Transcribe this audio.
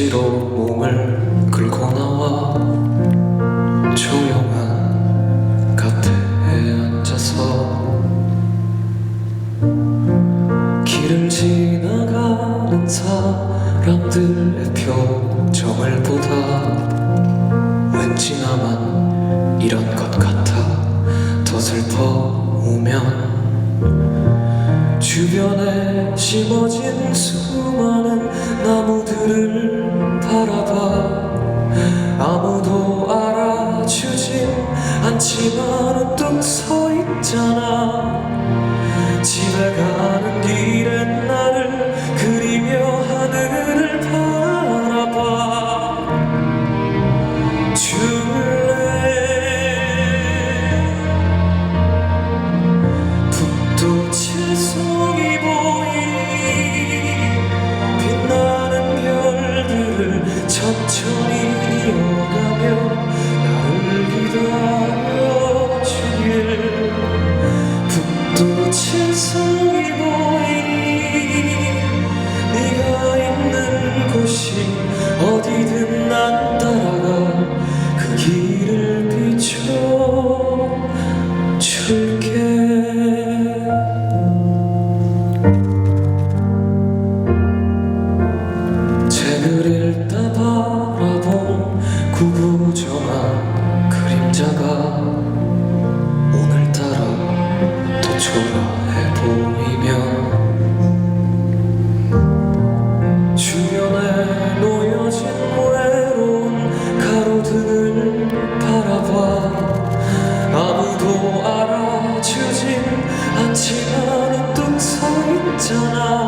억지로 몸을 끌고 나와 조용한 카페에 앉아서 길을 지나가는 사람들의 표정을 보다 왠지 나만 이런 것 같아 더 슬퍼우면 주변에 심어진 수많은 나무들을 바라봐. 아무도 구부정한 그림자가 오늘따라 더 초라해 보이며 주변에 놓여진 외로운 가로등을 바라봐 아무도 알아주진 않지만 뚝서 있잖아